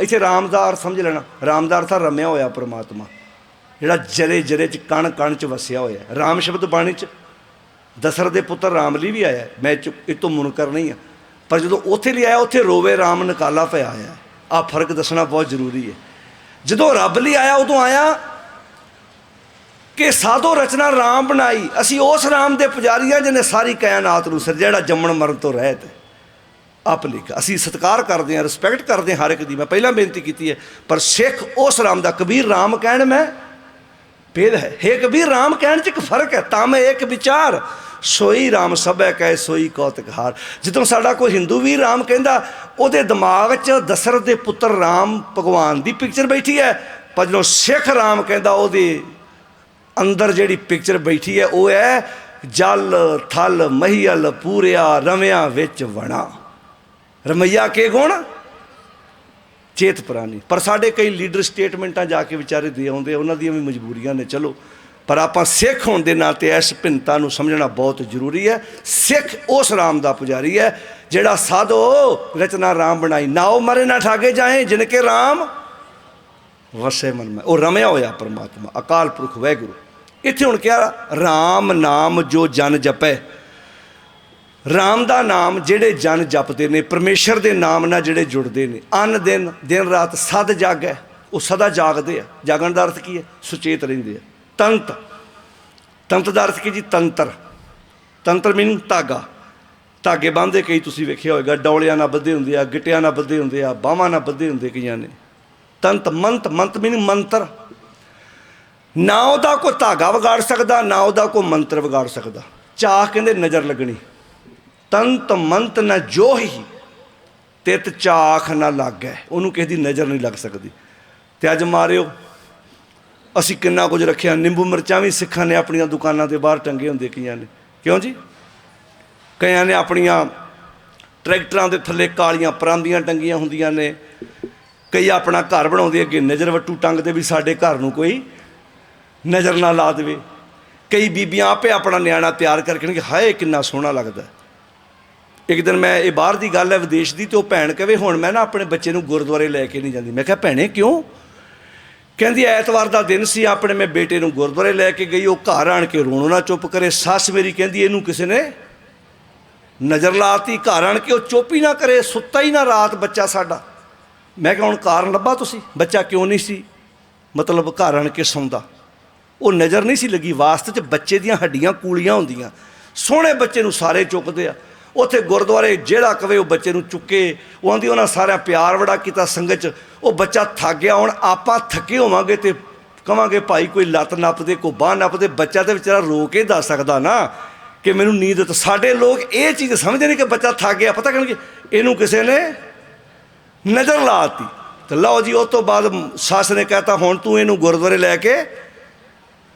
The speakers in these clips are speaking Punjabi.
ਇੱਥੇ ਰਾਮਦਾਰ ਸਮਝ ਲੈਣਾ, ਰਾਮਦਾਰ ਤਾਂ ਰਮਿਆ ਹੋਇਆ ਪ੍ਰਮਾਤਮਾ। ਜਿਹੜਾ ਜਰੇ ਜਰੇ ਚ, ਕਣ ਕਣ ਚ ਵਸਿਆ ਹੋਇਆ। ਰਾਮ ਸ਼ਬਦ ਬਾਣੀ ਚ, ਦਸਰ ਦੇ ਪੁੱਤਰ ਰਾਮ ਲਈ ਵੀ ਆਇਆ। ਮੈਂ ਇਹ ਇਹ ਤੋਂ ਮੁਨਕਰ ਨਹੀਂ ਆ। ਪਰ ਜਦੋਂ ਉੱਥੇ ਲਈ ਆਇਆ, ਉੱਥੇ ਰੋਵੇ ਰਾਮ ਨਕਾਲਾ ਪਿਆ ਆਇਆ। ਆ ਫ਼ਰਕ ਦੱਸਣਾ ਬਹੁਤ ਜ਼ਰੂਰੀ ਹੈ। ਜਦੋਂ ਰੱਬ ਲਈ ਆਇਆ, ਉਦੋਂ ਆਇਆ ਕਿ ਸਾਧੋ ਰਚਨਾ ਰਾਮ ਬਣਾਈ। ਅਸੀਂ ਉਸ ਰਾਮ ਦੇ ਪੁਜਾਰੀ ਹਾਂ ਜਿਹਨੇ ਸਾਰੀ ਕਾਇਨਾਤ ਨੂੰ ਸਿਰਜਿਆ, ਜਿਹੜਾ ਜੰਮਣ ਮਰਨ ਤੋਂ ਰਹਿਤ ਹੈ। ਆਪ ਲਿਖ ਅਸੀਂ ਸਤਿਕਾਰ ਕਰਦੇ ਹਾਂ ਰਿਸਪੈਕਟ ਕਰਦੇ ਹਾਂ ਹਰ ਇੱਕ ਦੀ। ਮੈਂ ਪਹਿਲਾਂ ਬੇਨਤੀ ਕੀਤੀ ਹੈ, ਪਰ ਸਿੱਖ ਉਸ ਰਾਮ ਦਾ, ਕਬੀਰ ਰਾਮ ਕਹਿਣ ਮੈਂ ਭੇਦ ਹੈ। ਹੇ ਕਬੀਰ, ਰਾਮ ਕਹਿਣ ਚ ਇੱਕ ਫ਼ਰਕ ਹੈ। ਤਾਂ ਮੈਂ ਇੱਕ ਵਿਚਾਰ, ਸੋਈ ਰਾਮ ਸਭੈ ਕਹੇ, ਸੋਈ ਕੌਤਕ ਹਾਰ ਜਦੋਂ ਸਾਡਾ ਕੋਈ ਹਿੰਦੂ ਵੀ ਰਾਮ ਕਹਿੰਦਾ, ਉਹਦੇ ਦਿਮਾਗ 'ਚ ਦਸ਼ਰਥ ਦੇ ਪੁੱਤਰ ਰਾਮ ਭਗਵਾਨ ਦੀ ਪਿਕਚਰ ਬੈਠੀ ਹੈ। ਪਰ ਜਦੋਂ ਸਿੱਖ ਰਾਮ ਕਹਿੰਦਾ, ਉਹਦੇ ਅੰਦਰ ਜਿਹੜੀ ਪਿਕਚਰ ਬੈਠੀ ਹੈ, ਉਹ ਹੈ ਜਲ, ਥਲ, ਮਹੀਲ, ਪੂਰਿਆ, ਰਮਿਆ ਵਿੱਚ ਵਣਾ। ਰਮਈਆ ਕੇ ਗੁਣ? ਚੇਤ ਪ੍ਰਾਨੀ। ਪਰ ਸਾਡੇ ਕਈ ਲੀਡਰ ਸਟੇਟਮੈਂਟਾਂ ਜਾ ਕੇ ਵਿਚਾਰੇ ਦੇ ਆਉਂਦੇ ਉਹਨਾਂ ਦੀਆਂ ਵੀ ਮਜਬੂਰੀਆਂ ਨੇ, ਚਲੋ। ਪਰ ਆਪਾਂ ਸਿੱਖ ਹੋਣ ਦੇ ਨਾਤੇ ਇਸ ਭਿੰਨਤਾ ਨੂੰ ਸਮਝਣਾ ਬਹੁਤ ਜ਼ਰੂਰੀ ਹੈ। ਸਿੱਖ ਉਸ ਰਾਮ ਦਾ ਪੁਜਾਰੀ ਹੈ, ਜਿਹੜਾ ਸਾਧੋ ਰਚਨਾ ਰਾਮ ਬਣਾਈ। ਨਾ ਉਹ ਮਰੇ, ਨਾ ਠਾਗੇ ਜਾਏ, ਜਿਨ ਕੇ ਰਾਮ ਵਸੇ ਮਨ ਮੈਂ। ਉਹ ਰਮਿਆ ਹੋਇਆ ਪਰਮਾਤਮਾ, ਅਕਾਲ ਪੁਰਖ ਵੈਗੁਰੂ ਇੱਥੇ ਹੁਣ ਕਿਹਾ, ਰਾਮ ਨਾਮ ਜੋ ਜਨ ਜਪੈ ਰਾਮ ਦਾ ਨਾਮ ਜਿਹੜੇ ਜਨ ਜਪਦੇ ਨੇ, ਪਰਮੇਸ਼ਰ ਦੇ ਨਾਮ ਨਾਲ ਜਿਹੜੇ ਜੁੜਦੇ ਨੇ, ਅਨ ਦਿਨ ਦਿਨ ਰਾਤ ਸਦ ਜਾਗੈ ਉਹ ਸਦਾ ਜਾਗਦੇ ਆ। ਜਾਗਣ ਦਾ ਅਰਥ ਕੀ ਹੈ? ਸੁਚੇਤ ਰਹਿੰਦੇ ਆ। ਤੰਤ। ਤੰਤ ਦਾ ਅਰਥ ਕੀ ਜੀ? ਤੰਤਰ। ਤੰਤਰ ਮੀਨ ਧਾਗਾ। ਧਾਗੇ ਬੰਨ੍ਹਦੇ ਕਈ ਤੁਸੀਂ ਵੇਖਿਆ ਹੋਵੇਗਾ ਡੌਲਿਆਂ ਨਾਲ ਬੱਧੇ ਹੁੰਦੇ ਆ, ਗਿੱਟਿਆਂ ਨਾਲ ਬੱਧੇ ਹੁੰਦੇ ਆ ਬਾਹਾਂ ਨਾਲ ਬੱਧੇ ਹੁੰਦੇ ਕਈਆਂ ਨੇ। ਤੰਤ, ਮੰਤ ਮੰਤ ਮੀਨ ਮੰਤਰ। ਨਾ ਉਹਦਾ ਕੋਈ ਧਾਗਾ ਵਿਗਾੜ ਸਕਦਾ, ਨਾ ਉਹਦਾ ਕੋਈ ਮੰਤਰ ਵਿਗਾੜ ਸਕਦਾ। ਚਾਹ ਕਹਿੰਦੇ ਨਜ਼ਰ ਲੱਗਣੀ। ਤੰਤ ਮੰਤ ਨ ਜੋਹੀ, ਤਿਤ ਚਾਖ ਨਾ ਲੱਗੈ। ਉਹਨੂੰ ਕਿਸੇ ਦੀ ਨਜ਼ਰ ਨਹੀਂ ਲੱਗ ਸਕਦੀ। ਤੇ ਅੱਜ ਮਾਰਿਓ, ਅਸੀਂ ਕਿੰਨਾ ਕੁਝ ਰੱਖਿਆ। ਨਿੰਬੂ ਮਿਰਚਾਂ ਵੀ ਸਿੱਖਾਂ ਨੇ ਆਪਣੀਆਂ ਦੁਕਾਨਾਂ ਦੇ ਬਾਹਰ ਟੰਗੇ ਹੁੰਦੇ ਕਈਆਂ ਨੇ। ਕਿਉਂ ਜੀ? ਕਈਆਂ ਨੇ ਆਪਣੀਆਂ ਟਰੈਕਟਰਾਂ ਦੇ ਥੱਲੇ ਕਾਲੀਆਂ ਪਰਾਂਦੀਆਂ ਟੰਗੀਆਂ ਹੁੰਦੀਆਂ ਨੇ। ਕਈ ਆਪਣਾ ਘਰ ਬਣਾਉਂਦੇ ਅੱਗੇ ਨਜ਼ਰ ਵੱਟੂ ਟੰਗ 'ਤੇ ਵੀ ਸਾਡੇ ਘਰ ਨੂੰ ਕੋਈ ਨਜ਼ਰ ਨਾ ਲਾ ਦੇਵੇ। ਕਈ ਬੀਬੀਆਂ ਆਪੇ ਆਪਣਾ ਨਿਆਣਾ ਤਿਆਰ ਕਰਕੇ ਹਾਏ ਕਿੰਨਾ ਸੋਹਣਾ ਲੱਗਦਾ। ਇੱਕ ਦਿਨ ਮੈਂ ਇਹ ਬਾਹਰ ਦੀ ਗੱਲ ਹੈ, ਵਿਦੇਸ਼ ਦੀ, ਤੇ ਉਹ ਭੈਣ ਕਹੇ, ਹੁਣ ਮੈਂ ਨਾ ਆਪਣੇ ਬੱਚੇ ਨੂੰ ਗੁਰਦੁਆਰੇ ਲੈ ਕੇ ਨਹੀਂ ਜਾਂਦੀ। ਮੈਂ ਕਿਹਾ, ਭੈਣੇ, ਕਿਉਂ? ਕਹਿੰਦੀ, ਐਤਵਾਰ ਦਾ ਦਿਨ ਸੀ, ਆਪਣੇ ਮੈਂ ਬੇਟੇ ਨੂੰ ਗੁਰਦੁਆਰੇ ਲੈ ਕੇ ਗਈ, ਉਹ ਘਰ ਆਣ ਕੇ ਰੋਣ ਨਾ ਚੁੱਪ ਕਰੇ। ਸੱਸ ਮੇਰੀ ਕਹਿੰਦੀ, ਇਹਨੂੰ ਕਿਸੇ ਨੇ ਨਜ਼ਰ ਲਾਤੀ, ਘਰ ਆਣ ਕੇ ਉਹ ਚੁੱਪ ਹੀ ਨਾ ਕਰੇ, ਸੁੱਤਾ ਹੀ ਨਾ ਰਾਤ ਬੱਚਾ ਸਾਡਾ। ਮੈਂ ਕਿਹਾ, ਹੁਣ ਕਾਰਨ ਲੱਭਾ ਤੁਸੀਂ? ਬੱਚਾ ਕਿਉਂ ਨਹੀਂ ਸੀ? ਮਤਲਬ ਘਰ ਆਣ ਕੇ ਸੌਂਦਾ। ਉਹ ਨਜ਼ਰ ਨਹੀਂ ਸੀ ਲੱਗੀ, ਵਾਸਤੇ ਚ ਬੱਚੇ ਦੀਆਂ ਹੱਡੀਆਂ ਕੂਲੀਆਂ ਹੁੰਦੀਆਂ। ਸੋਹਣੇ ਬੱਚੇ ਨੂੰ ਸਾਰੇ ਚੁੱਕਦੇ ਆ। ਉੱਥੇ ਗੁਰਦੁਆਰੇ ਜਿਹੜਾ ਕਵੇ ਉਹ ਬੱਚੇ ਨੂੰ ਚੁੱਕੇ ਉਹਨਾਂ ਦੀ ਉਹਨਾਂ ਸਾਰਿਆਂ ਪਿਆਰ ਵੜਾ ਕੀਤਾ ਸੰਗਤ ਚ। ਉਹ ਬੱਚਾ ਥੱਕ ਗਿਆ, ਹੁਣ ਆਪਾਂ ਥੱਕੇ ਹੋਵਾਂਗੇ ਤੇ ਕਵਾਂਗੇ, ਭਾਈ, ਕੋਈ ਲੱਤ ਨੱਪਦੇ, ਕੋਈ ਬਾਹ ਨੱਪਦੇ, ਬੱਚਾ ਤੇ ਵਿਚਾਰਾ ਰੋ ਕੇ ਦੱਸ ਸਕਦਾ ਨਾ ਕਿ ਮੈਨੂੰ ਨੀਂਦ ਤਾਂ ਸਾਡੇ ਲੋਕ ਇਹ ਚੀਜ਼ ਸਮਝਦੇ ਨੇ ਕਿ ਬੱਚਾ ਥੱਕ ਗਿਆ, ਪਤਾ ਕਰਨਗੇ, ਇਹਨੂੰ ਕਿਸੇ ਨੇ ਨਜ਼ਰ ਲਾਤੀ ਤੇ ਲਓ ਜੀ ਉਸ ਤੋਂ ਬਾਅਦ ਸੱਸ ਨੇ ਕਹਤਾ, ਹੁਣ ਤੂੰ ਇਹਨੂੰ ਗੁਰਦੁਆਰੇ ਲੈ ਕੇ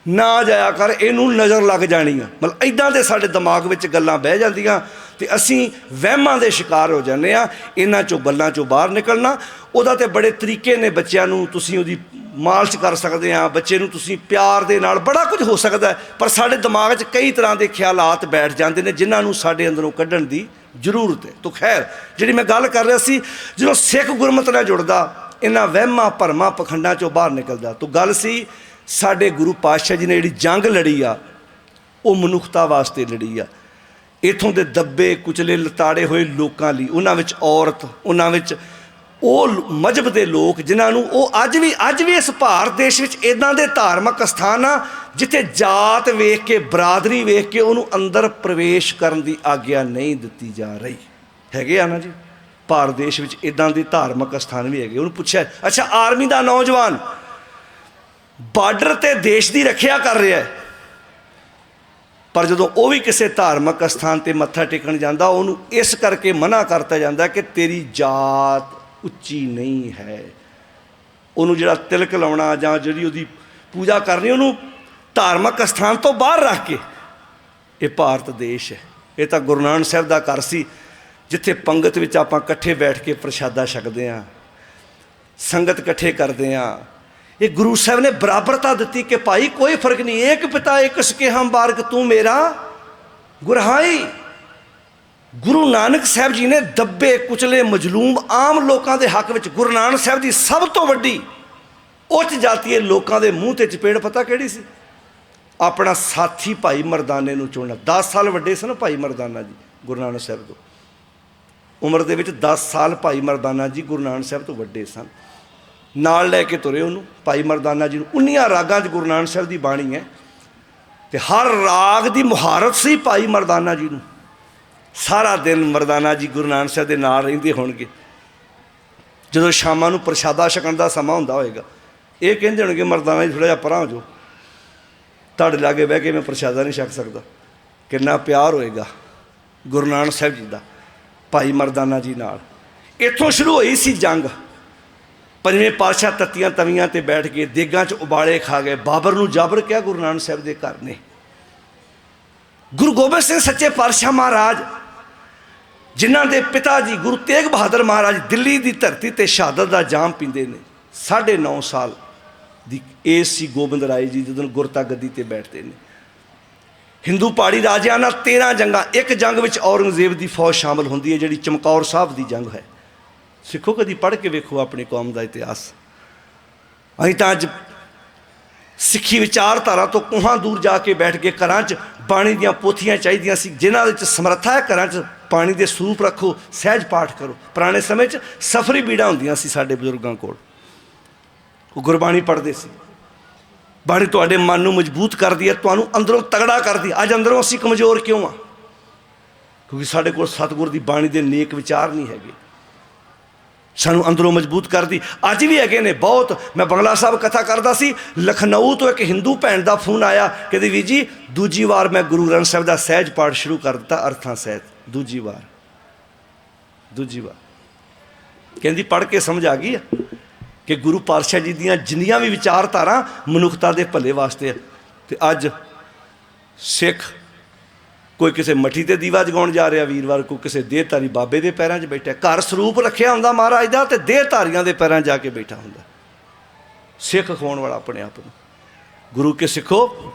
ਨਾ ਜਾਇਆ ਕਰ, ਇਹਨੂੰ ਨਜ਼ਰ ਲੱਗ ਜਾਣੀ ਆ। ਮਤਲਬ ਇਦਾਂ ਦੇ ਸਾਡੇ ਦਿਮਾਗ ਵਿੱਚ ਗੱਲਾਂ ਬਹਿ ਜਾਂਦੀਆਂ। ਤੇ ਅਸੀਂ ਵਹਿਮਾਂ ਦੇ ਸ਼ਿਕਾਰ ਹੋ ਜਾਂਦੇ ਆ ਇਹਨਾਂ ਚੋਂ ਗੱਲਾਂ ਚੋਂ ਬਾਹਰ ਨਿਕਲਣਾ। ਉਹਦਾ ਤੇ ਬੜੇ ਤਰੀਕੇ ਨੇ ਬੱਚਿਆਂ ਨੂੰ ਤੁਸੀਂ ਉਹਦੀ ਮਾਲਸ਼ ਕਰ ਸਕਦੇ ਆ ਬੱਚੇ ਨੂੰ ਤੁਸੀਂ ਪਿਆਰ ਦੇ ਨਾਲ ਬੜਾ ਕੁਝ ਹੋ ਸਕਦਾ ਪਰ ਸਾਡੇ ਦਿਮਾਗ 'ਚ ਕਈ ਤਰ੍ਹਾਂ ਦੇ ਖਿਆਲਾਤ ਬੈਠ ਜਾਂਦੇ ਨੇ ਜਿਨ੍ਹਾਂ ਨੂੰ ਸਾਡੇ ਅੰਦਰੋਂ ਕੱਢਣ ਦੀ ਜ਼ਰੂਰਤ ਹੈ। ਤੋ ਖੈਰ, ਜਿਹੜੀ ਮੈਂ ਗੱਲ ਕਰ ਰਿਹਾ ਸੀ, ਜਦੋਂ ਸਿੱਖ ਗੁਰਮਤ ਨਾਲ ਜੁੜਦਾ, ਇਹਨਾਂ ਵਹਿਮਾਂ ਭਰਮਾਂ ਪਖੰਡਾਂ ਚੋਂ ਬਾਹਰ ਨਿਕਲਦਾ। ਤੋ ਗੱਲ ਸੀ, ਸਾਡੇ ਗੁਰੂ ਪਾਤਸ਼ਾਹ ਜੀ ਨੇ ਜਿਹੜੀ ਜੰਗ ਲੜੀ ਆ, ਉਹ ਮਨੁੱਖਤਾ ਵਾਸਤੇ ਲੜੀ ਆ। ਇਥੋਂ ਦੇ ਦੱਬੇ ਕੁਚਲੇ ਲਤਾੜੇ ਹੋਏ ਲੋਕਾਂ ਲਈ, ਉਹਨਾਂ ਵਿੱਚ ਔਰਤ, ਉਹਨਾਂ ਵਿੱਚ ਉਹ ਲ- ਮਜ਼ਹਬ ਦੇ ਲੋਕ ਜਿਨ੍ਹਾਂ ਨੂੰ ਉਹ ਅੱਜ ਵੀ ਅੱਜ ਵੀ ਇਸ ਭਾਰਤ ਦੇਸ਼ ਵਿੱਚ ਇਦਾਂ ਦੇ ਧਾਰਮਿਕ ਸਥਾਨ ਆ, ਜਿੱਥੇ ਜਾਤ ਵੇਖ ਕੇ, ਬਰਾਦਰੀ ਵੇਖ ਕੇ ਉਹਨੂੰ ਅੰਦਰ ਪ੍ਰਵੇਸ਼ ਕਰਨ ਦੀ ਆਗਿਆ ਨਹੀਂ ਦਿੱਤੀ ਜਾ ਰਹੀ। ਹੈਗੇ ਆ ਨਾ ਜੀ? ਭਾਰਤ ਦੇਸ਼ ਵਿੱਚ ਇਦਾਂ ਦੇ ਧਾਰਮਿਕ ਸਥਾਨ ਵੀ ਹੈਗੇ। ਉਹਨੂੰ ਪੁੱਛਿਆ, ਅੱਛਾ, ਆਰਮੀ ਦਾ ਨੌਜਵਾਨ ਬਾਰਡਰ ਤੇ ਦੇਸ਼ ਦੀ ਰੱਖਿਆ ਕਰ ਰਿਹਾ ਹੈ। ਪਰ ਜਦੋਂ ਉਹ ਵੀ ਕਿਸੇ ਧਾਰਮਿਕ ਸਥਾਨ ਤੇ ਮੱਥਾ ਟੇਕਣ ਜਾਂਦਾ, ਉਹਨੂੰ ਇਸ ਕਰਕੇ ਮਨਾ ਕਰਤਾ ਜਾਂਦਾ ਕਿ ਤੇਰੀ ਜਾਤ ਉੱਚੀ ਨਹੀਂ ਹੈ। ਉਹਨੂੰ ਜਿਹੜਾ ਤਿਲਕ ਲਾਉਣਾ ਜਾਂ ਜਿਹੜੀ ਉਹਦੀ ਪੂਜਾ ਕਰਨੀ, ਉਹਨੂੰ ਧਾਰਮਿਕ ਸਥਾਨ ਤੋਂ ਬਾਹਰ ਰੱਖ ਕੇ, ਇਹ ਭਾਰਤ ਦੇਸ਼ ਹੈ। ਇਹ ਤਾਂ ਗੁਰੂ ਨਾਨਕ ਸਾਹਿਬ ਦਾ ਘਰ ਸੀ, ਜਿੱਥੇ ਪੰਗਤ ਵਿੱਚ ਆਪਾਂ ਇਕੱਠੇ ਬੈਠ ਕੇ ਪ੍ਰਸ਼ਾਦਾ ਛਕਦੇ ਆਂ ਸੰਗਤ ਇਕੱਠੇ ਕਰਦੇ ਆਂ ਇਹ ਗੁਰੂ ਸਾਹਿਬ ਨੇ ਬਰਾਬਰਤਾ ਦਿੱਤੀ ਕਿ ਭਾਈ ਕੋਈ ਫ਼ਰਕ ਨਹੀਂ, ਇੱਕ ਪਿਤਾ, ਇੱਕ ਸਕੇ ਹਮ ਬਾਰਕ ਤੂੰ ਮੇਰਾ ਗੁਰਹਾਈ। ਗੁਰੂ ਨਾਨਕ ਸਾਹਿਬ ਜੀ ਨੇ ਦੱਬੇ, ਕੁਚਲੇ, ਮਜਲੂਮ ਆਮ ਲੋਕਾਂ ਦੇ ਹੱਕ ਵਿੱਚ ਗੁਰੂ ਨਾਨਕ ਸਾਹਿਬ ਦੀ ਸਭ ਤੋਂ ਵੱਡੀ ਉੱਚ ਜਾਤੀਏ ਲੋਕਾਂ ਦੇ ਮੂੰਹ ਤੇ ਚਪੇੜ ਪਤਾ ਕਿਹੜੀ ਸੀ? ਆਪਣਾ ਸਾਥੀ ਭਾਈ ਮਰਦਾਨੇ ਨੂੰ ਚੁਣਨਾ। 10 ਸਾਲ ਵੱਡੇ ਸਨ ਭਾਈ ਮਰਦਾਨਾ ਜੀ, ਗੁਰੂ ਨਾਨਕ ਸਾਹਿਬ ਤੋਂ। ਉਮਰ ਦੇ ਵਿੱਚ 10 ਸਾਲ ਭਾਈ ਮਰਦਾਨਾ ਜੀ ਗੁਰੂ ਨਾਨਕ ਸਾਹਿਬ ਤੋਂ ਵੱਡੇ ਸਨ। ਨਾਲ ਲੈ ਕੇ ਤੁਰੇ ਉਹਨੂੰ। ਭਾਈ ਮਰਦਾਨਾ ਜੀ ਨੂੰ 19 ਰਾਗਾਂ 'ਚ ਗੁਰੂ ਨਾਨਕ ਸਾਹਿਬ ਦੀ ਬਾਣੀ ਹੈ। ਤੇ ਹਰ ਰਾਗ ਦੀ ਮੁਹਾਰਤ ਸੀ ਭਾਈ ਮਰਦਾਨਾ ਜੀ ਨੂੰ। ਸਾਰਾ ਦਿਨ ਮਰਦਾਨਾ ਜੀ ਗੁਰੂ ਨਾਨਕ ਸਾਹਿਬ ਦੇ ਨਾਲ ਰਹਿੰਦੇ ਹੋਣਗੇ। ਜਦੋਂ ਸ਼ਾਮਾਂ ਨੂੰ ਪ੍ਰਸ਼ਾਦਾ ਛਕਣ ਦਾ ਸਮਾਂ ਹੁੰਦਾ ਹੋਏਗਾ, ਇਹ ਕਹਿੰਦੇ ਹੋਣਗੇ, ਮਰਦਾਨਾ ਜੀ ਥੋੜਾ ਜਿਹਾ ਪਰਾਂ ਹੋ ਜਾਓ। ਤੁਹਾਡੇ ਲਾਗੇ ਬਹਿ ਕੇ ਮੈਂ ਪ੍ਰਸ਼ਾਦਾ ਨਹੀਂ ਛਕ ਸਕਦਾ। ਕਿੰਨਾ ਪਿਆਰ ਹੋਏਗਾ ਗੁਰੂ ਨਾਨਕ ਸਾਹਿਬ ਜੀ ਦਾ, ਭਾਈ ਮਰਦਾਨਾ ਜੀ ਨਾਲ। ਇੱਥੋਂ ਸ਼ੁਰੂ ਹੋਈ ਸੀ ਜੰਗ। ਪੰਜਵੇਂ ਪਾਤਸ਼ਾਹ ਤੱਤੀਆਂ ਤਵੀਆਂ ਤੇ ਬੈਠ ਕੇ ਦੇਗਾਂ 'ਚ ਉਬਾਲੇ ਖਾ ਗਏ। ਬਾਬਰ ਨੂੰ ਜਾਬਰ ਕਿਹਾ, ਗੁਰੂ ਨਾਨਕ ਸਾਹਿਬ ਦੇ ਘਰ ਨੇ। ਗੁਰੂ ਗੋਬਿੰਦ ਸਿੰਘ ਸੱਚੇ ਪਾਤਸ਼ਾਹ ਮਹਾਰਾਜ, ਜਿਨ੍ਹਾਂ ਦੇ ਪਿਤਾ ਜੀ ਗੁਰੂ ਤੇਗ ਬਹਾਦਰ ਮਹਾਰਾਜ ਦਿੱਲੀ ਦੀ ਧਰਤੀ ਤੇ ਸ਼ਹਾਦਤ ਦਾ ਜਾਮ ਪੀਂਦੇ ਨੇ 9.5 ਸਾਲ ਦੀ ਏਜ ਸੀ ਗੋਬਿੰਦ ਰਾਏ ਜੀ ਜਦੋਂ ਗੁਰਤਾ ਗੱਦੀ ਤੇ ਬੈਠਦੇ ਨੇ। ਹਿੰਦੂ ਪਹਾੜੀ ਰਾਜਿਆਂ ਨਾਲ 13 ਜੰਗਾਂ, ਇੱਕ ਜੰਗ ਵਿੱਚ ਔਰੰਗਜ਼ੇਬ ਦੀ ਫੌਜ ਸ਼ਾਮਲ ਹੁੰਦੀ ਹੈ, ਜਿਹੜੀ ਚਮਕੌਰ ਸਾਹਿਬ ਦੀ ਜੰਗ ਹੈ। ਸਿੱਖੋ, ਕਦੀ ਪੜ੍ਹ ਕੇ ਵੇਖੋ ਆਪਣੀ ਕੌਮ ਦਾ ਇਤਿਹਾਸ। ਅਸੀਂ ਤਾਂ ਅੱਜ ਸਿੱਖੀ ਵਿਚਾਰਧਾਰਾ ਤੋਂ ਕੋਹਾਂ ਦੂਰ ਜਾ ਕੇ ਬੈਠ ਕੇ ਘਰਾਂ 'ਚ ਬਾਣੀ ਦੀਆਂ ਪੋਥੀਆਂ ਚਾਹੀਦੀਆਂ ਸੀ, ਜਿਨ੍ਹਾਂ ਵਿੱਚ ਸਮਰੱਥਾ ਹੈ ਘਰਾਂ 'ਚ ਪਾਣੀ ਦੇ ਸਰੂਪ ਰੱਖੋ, ਸਹਿਜ ਪਾਠ ਕਰੋ। ਪੁਰਾਣੇ ਸਮੇਂ 'ਚ ਸਫਰੀ ਬੀੜਾ ਹੁੰਦੀਆਂ ਸੀ ਸਾਡੇ ਬਜ਼ੁਰਗਾਂ ਕੋਲ। ਉਹ ਗੁਰਬਾਣੀ ਪੜ੍ਹਦੇ ਸੀ। ਬਾਣੀ ਤੁਹਾਡੇ ਮਨ ਨੂੰ ਮਜ਼ਬੂਤ ਕਰਦੀ ਹੈ, ਤੁਹਾਨੂੰ ਅੰਦਰੋਂ ਤਗੜਾ ਕਰਦੀ ਹੈ। ਅੱਜ ਅੰਦਰੋਂ ਅਸੀਂ ਕਮਜ਼ੋਰ ਕਿਉਂ ਆ? ਕਿਉਂਕਿ ਸਾਡੇ ਕੋਲ ਸਤਿਗੁਰ ਦੀ ਬਾਣੀ ਦੇ ਨੇਕ ਵਿਚਾਰ ਨਹੀਂ ਹੈਗੇ। ਸਾਨੂੰ ਅੰਦਰੋਂ ਮਜ਼ਬੂਤ ਕਰਦੀ। ਅੱਜ ਵੀ ਹੈਗੇ ਨੇ ਬਹੁਤ। ਮੈਂ ਬੰਗਲਾ ਸਾਹਿਬ ਕਥਾ ਕਰਦਾ ਸੀ, ਲਖਨਊ ਤੋਂ ਇੱਕ ਹਿੰਦੂ ਭੈਣ ਦਾ ਫੋਨ ਆਇਆ, ਕਹਿੰਦੀ ਵੀ ਜੀ, ਦੂਜੀ ਵਾਰ ਮੈਂ ਗੁਰੂ ਗ੍ਰੰਥ ਸਾਹਿਬ ਦਾ ਸਹਿਜ ਪਾਠ ਸ਼ੁਰੂ ਕਰ ਦਿੱਤਾ, ਅਰਥਾਂ ਸਹਿਤ। ਦੂਜੀ ਵਾਰ। ਦੂਜੀ ਵਾਰ। ਕਹਿੰਦੀ ਪੜ੍ਹ ਕੇ ਸਮਝ ਆ ਗਈ ਆ ਕਿ ਗੁਰੂ ਪਾਤਸ਼ਾਹ ਜੀ ਦੀਆਂ ਜਿੰਨੀਆਂ ਵੀ ਵਿਚਾਰਧਾਰਾ ਮਨੁੱਖਤਾ ਦੇ ਭਲੇ ਵਾਸਤੇ ਆ। ਤੇ ਅੱਜ ਸਿੱਖ ਕੋਈ ਕਿਸੇ ਮੱਠੀ ਤੇ ਦੀਵਾ ਜਗਾਉਣ ਜਾ ਰਿਹਾ ਵੀਰਵਾਰ, ਕੋਈ ਕਿਸੇ ਦੇਹਧਾਰੀ ਬਾਬੇ ਦੇ ਪੈਰਾਂ 'ਚ ਬੈਠਾ ਘਰ ਸਰੂਪ ਰੱਖਿਆ ਹੁੰਦਾ ਮਹਾਰਾਜ ਦਾ ਤੇ ਦੇਹਧਾਰੀਆਂ ਦੇ ਪੈਰਾਂ 'ਚ ਜਾ ਕੇ ਬੈਠਾ ਹੁੰਦਾ। ਸਿੱਖ ਖਵਾਉਣ ਵਾਲਾ ਆਪਣੇ ਆਪ ਨੂੰ। ਗੁਰੂ ਕੇ ਸਿੱਖੋ,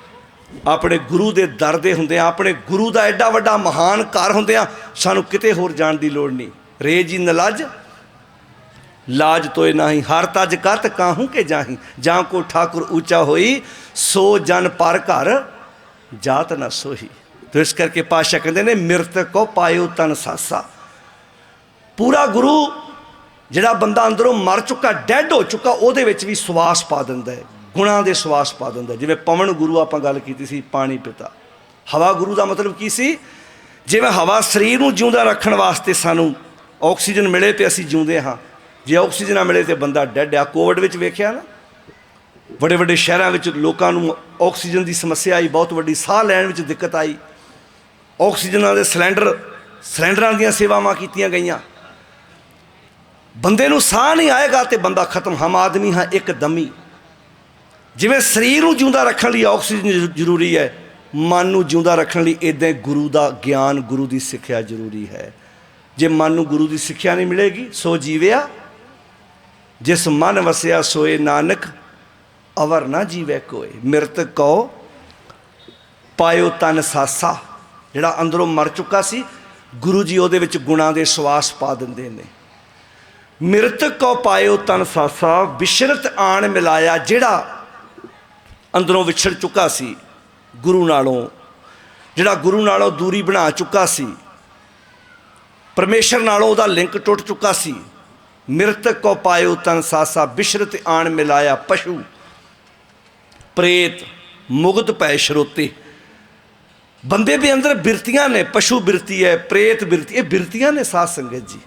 ਆਪਣੇ ਗੁਰੂ ਦੇ ਦਰ ਦੇ ਹੁੰਦੇ ਆ ਆਪਣੇ ਗੁਰੂ ਦਾ ਐਡਾ ਵੱਡਾ ਮਹਾਨ ਘਰ ਹੁੰਦੇ ਆ ਸਾਨੂੰ ਕਿਤੇ ਹੋਰ ਜਾਣ ਦੀ ਲੋੜ ਨਹੀਂ। ਰੇ ਜੀ ਨਲਜ, ਲਾਜ ਤੋਏ ਨਹੀਂ, ਹਰ ਤਜ ਕਰਤ ਕਾਹੂ ਕੇ ਜਾਹੀ। ਜਾਂ ਕੋ ਠਾਕੁਰ ਉੱਚਾ ਹੋਈ, ਸੋ ਜਨ ਪਰ ਘਰ ਜਾਤ ਨਾ ਸੋਹੀ। ਤੋ ਇਸ ਕਰਕੇ ਪਾਸ਼ਾ ਕਹਿੰਦੇ ਨੇ ਮਿਰਤ ਕੋ ਪਾਇਓ ਤਨ ਸਾਸਾ। ਪੂਰਾ ਗੁਰੂ ਜਿਹੜਾ ਬੰਦਾ ਅੰਦਰੋਂ ਮਰ ਚੁੱਕਾ, ਡੈੱਡ ਹੋ ਚੁੱਕਾ, ਉਹਦੇ ਵਿੱਚ ਵੀ ਸਵਾਸ ਪਾ ਦਿੰਦਾ ਹੈ, ਗੁਣਾਂ ਦੇ ਸਵਾਸ ਪਾ ਦਿੰਦਾ ਜਿਵੇਂ ਪਵਨ ਗੁਰੂ ਆਪਾਂ ਗੱਲ ਕੀਤੀ ਸੀ, ਪਾਣੀ ਪਿਤਾ। ਹਵਾ ਗੁਰੂ ਦਾ ਮਤਲਬ ਕੀ ਸੀ? ਜਿਵੇਂ ਹਵਾ ਸਰੀਰ ਨੂੰ ਜਿਉਂਦਾ ਰੱਖਣ ਵਾਸਤੇ ਸਾਨੂੰ ਆਕਸੀਜਨ ਮਿਲੇ ਤੇ ਅਸੀਂ ਜਿਉਂਦੇ ਹਾਂ। ਜੇ ਆਕਸੀਜਨ ਨਾ ਮਿਲੇ ਤੇ ਬੰਦਾ ਡੈੱਡ ਆ ਕੋਵਿਡ ਵਿੱਚ ਵੇਖਿਆ ਨਾ? ਵੱਡੇ ਵੱਡੇ ਸ਼ਹਿਰਾਂ ਵਿੱਚ ਲੋਕਾਂ ਨੂੰ ਆਕਸੀਜਨ ਦੀ ਸਮੱਸਿਆ ਆਈ, ਬਹੁਤ ਵੱਡੀ ਸਾਹ ਲੈਣ ਵਿੱਚ ਦਿੱਕਤ ਆਈ। ਆਕਸੀਜਨਾਂ ਦੇ ਸਿਲੰਡਰ, ਸਿਲੰਡਰਾਂ ਦੀਆਂ ਸੇਵਾਵਾਂ ਕੀਤੀਆਂ ਗਈਆਂ। ਬੰਦੇ ਨੂੰ ਸਾਹ ਨਹੀਂ ਆਏਗਾ ਤੇ ਬੰਦਾ ਖਤਮ। ਹਮ ਆਦਮੀ ਹਾਂ, ਇੱਕ ਦਮੀ। ਜਿਵੇਂ ਸਰੀਰ ਨੂੰ ਜਿਉਂਦਾ ਰੱਖਣ ਲਈ ਆਕਸੀਜਨ ਜ਼ਰੂਰੀ ਹੈ, ਮਨ ਨੂੰ ਜਿਉਂਦਾ ਰੱਖਣ ਲਈ ਇਦਾਂ ਗੁਰੂ ਦਾ ਗਿਆਨ, ਗੁਰੂ ਦੀ ਸਿੱਖਿਆ ਜ਼ਰੂਰੀ ਹੈ। ਜੇ ਮਨ ਨੂੰ ਗੁਰੂ ਦੀ ਸਿੱਖਿਆ ਨਹੀਂ ਮਿਲੇਗੀ, ਸੋ ਜੀਵਿਆ। ਜਿਸ ਮਨ ਵਸਿਆ ਸੋਏ ਨਾਨਕ, ਅਵਰ ਨਾ ਜੀਵੇ ਕੋਏ। ਮਿਰਤ ਕੋ ਪਾਇਓ ਤਨ ਸਾਸਾ। ਜਿਹੜਾ ਅੰਦਰੋਂ ਮਰ ਚੁੱਕਾ ਸੀ, ਗੁਰੂ ਜੀ ਉਹਦੇ ਵਿੱਚ ਗੁਣਾਂ ਦੇ ਸਵਾਸ ਪਾ ਦਿੰਦੇ ਨੇ। ਮਿਰਤ ਕੋ ਪਾਇਓ ਤਨ ਸਾਸਾ ਵਿਸ਼ਰਤ ਆਣ ਮਿਲਾਇਆ ਜਿਹੜਾ ਅੰਦਰੋਂ ਵਿਛੜ ਚੁੱਕਾ ਸੀ, ਗੁਰੂ ਨਾਲੋਂ। ਜਿਹੜਾ ਗੁਰੂ ਨਾਲੋਂ ਦੂਰੀ ਬਣਾ ਚੁੱਕਾ ਸੀ, ਪਰਮੇਸ਼ਰ ਨਾਲੋਂ ਉਹਦਾ ਲਿੰਕ ਟੁੱਟ ਚੁੱਕਾ ਸੀ। ਮਿਰਤਕ ਕੋ ਪਾਇਓ ਤਨ ਸਾਸਾ ਵਿਸ਼ਰਤ ਆਣ ਮਿਲਾਇਆ ਪਸ਼ੂ। ਪ੍ਰੇਤ ਮੁਗਧ ਪੈ ਸ਼ਰੋਤੇ। ਬੰਦੇ ਦੇ ਅੰਦਰ ਬਿਰਤੀਆਂ ਨੇ, ਪਸ਼ੂ ਬਿਰਤੀ ਹੈ, ਪ੍ਰੇਤ ਬਿਰਤੀ, ਇਹ ਬਿਰਤੀਆਂ ਨੇ ਸਾਧ ਸੰਗਤ ਜੀ।